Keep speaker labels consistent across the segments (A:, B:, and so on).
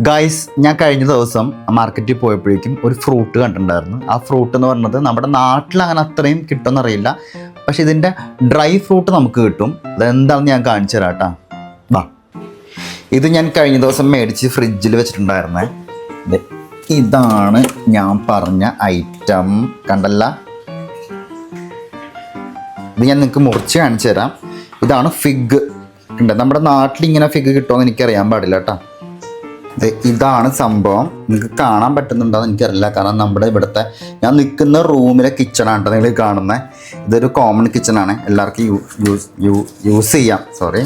A: Guys ഞാൻ കഴിഞ്ഞ ദിവസം മാർക്കറ്റിൽ പോയപ്പോഴേക്കും ഒരു ഫ്രൂട്ട് കണ്ടിട്ടുണ്ടായിരുന്നു. ആ ഫ്രൂട്ട് എന്ന് പറഞ്ഞത് നമ്മുടെ നാട്ടിൽ അങ്ങനെ അത്രയും കിട്ടുമെന്നറിയില്ല. പക്ഷെ ഇതിന്റെ ഡ്രൈ ഫ്രൂട്ട് നമുക്ക് കിട്ടും. അതെന്താണെന്ന് ഞാൻ കാണിച്ചു തരാം വാ. ഇത് ഞാൻ കഴിഞ്ഞ ദിവസം മേടിച്ച് ഫ്രിഡ്ജിൽ വെച്ചിട്ടുണ്ടായിരുന്നേ. ഇതാണ് ഞാൻ പറഞ്ഞ ഐറ്റം കണ്ടല്ല? ഇത് ഞാൻ നിങ്ങൾക്ക് മുറിച്ച് കാണിച്ചു തരാം. ഇതാണ് ഫിഗ് ഉണ്ട് നമ്മുടെ നാട്ടിൽ ഇങ്ങനെ ഫിഗ് കിട്ടുമെന്ന് എനിക്കറിയാൻ പാടില്ല കേട്ടോ. ഇതാണ് സംഭവം. നിങ്ങൾക്ക് കാണാൻ പറ്റുന്നുണ്ടോ എന്ന് എനിക്കറിയില്ല. കാരണം നമ്മുടെ ഇവിടുത്തെ ഞാൻ നിൽക്കുന്ന റൂമിലെ കിച്ചണാണ് നിങ്ങൾ കാണുന്നത് ഇതൊരു കോമൺ കിച്ചണാണ് എല്ലാവർക്കും യൂസ് യൂസ് ചെയ്യാം. സോറി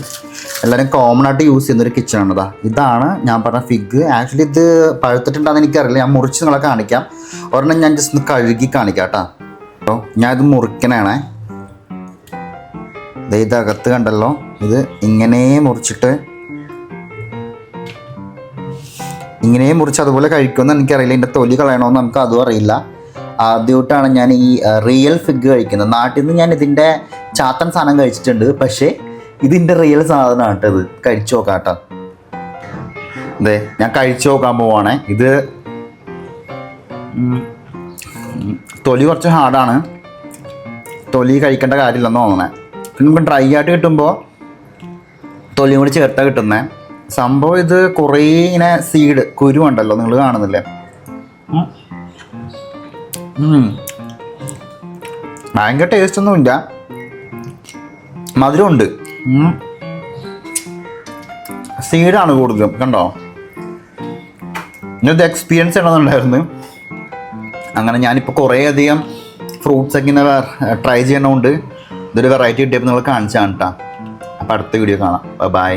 A: എല്ലാവരും കോമൺ ആയിട്ട് യൂസ് ചെയ്യുന്ന ഒരു കിച്ചണാണ് ഇതാ ഇതാണ് ഞാൻ പറഞ്ഞ ഫിഗ് ആക്ച്വലി ഇത് പഴുത്തിട്ടുണ്ടെന്ന് എനിക്കറിയില്ല. ഞാൻ മുറിച്ച് നിങ്ങളെ കാണിക്കാം. ഒരെണ്ണം ഞാൻ ജസ്റ്റ് ഒന്ന് കഴുകി കാണിക്കാം കേട്ടോ. അപ്പോൾ ഞാൻ ഇത് മുറിക്കണേ ദേ ഇതകത്ത് കണ്ടല്ലോ. ഇത് ഇങ്ങനെ മുറിച്ചിട്ട് ഇങ്ങനെ മുറിച്ച് അതുപോലെ കഴിക്കുമെന്ന് എനിക്കറിയില്ല. എന്റെ തൊലി കളയണമെന്ന് നമുക്ക് അതും അറിയില്ല. ആദ്യമായിട്ടാണ് ഞാൻ ഈ റിയൽ ഫിഗ് കഴിക്കുന്നത്. നാട്ടിൽ നിന്ന് ഞാൻ ഇതിന്റെ ചാത്തൻ സാധനം കഴിച്ചിട്ടുണ്ട്. പക്ഷേ ഇതിന്റെ റിയൽ സാധനമാണ് കേട്ടോ ഇത് കഴിച്ചു നോക്കാം കേട്ടോ. അതെ ഞാൻ കഴിച്ചു നോക്കാൻ പോവാണേ. ഇത് തൊലി കുറച്ച് ഹാർഡാണ് തൊലി കഴിക്കേണ്ട കാര്യമില്ലെന്ന് തോന്നണേ. പിന്നെ നമുക്ക് ഡ്രൈ ആയിട്ട് കിട്ടുമ്പോൾ തൊലിയും കൂടി ചേർത്താ കിട്ടുന്നത് സംഭവം ഇത് കുറേ ഇങ്ങനെ സീഡ് കുരു ഉണ്ടല്ലോ നിങ്ങൾ കാണുന്നില്ലേ. ഭയങ്കര ടേസ്റ്റ് ഒന്നുമില്ല മധുരമുണ്ട്. സീഡാണ് കൂടുതലും കണ്ടോ? ഇന്നത്തെ എക്സ്പീരിയൻസ് ചെയ്യണമെന്നുണ്ടായിരുന്നു. അങ്ങനെ ഞാനിപ്പോൾ കുറേ അധികം ഫ്രൂട്ട്സ് ഒക്കെ ഇങ്ങനെ ട്രൈ ചെയ്യണമുണ്ട് ഇതൊരു വെറൈറ്റി കിട്ടിയപ്പോൾ നിങ്ങൾ കാണിച്ചാണ് കേട്ടോ അപ്പോൾ അടുത്ത വീഡിയോ കാണാം. ബൈ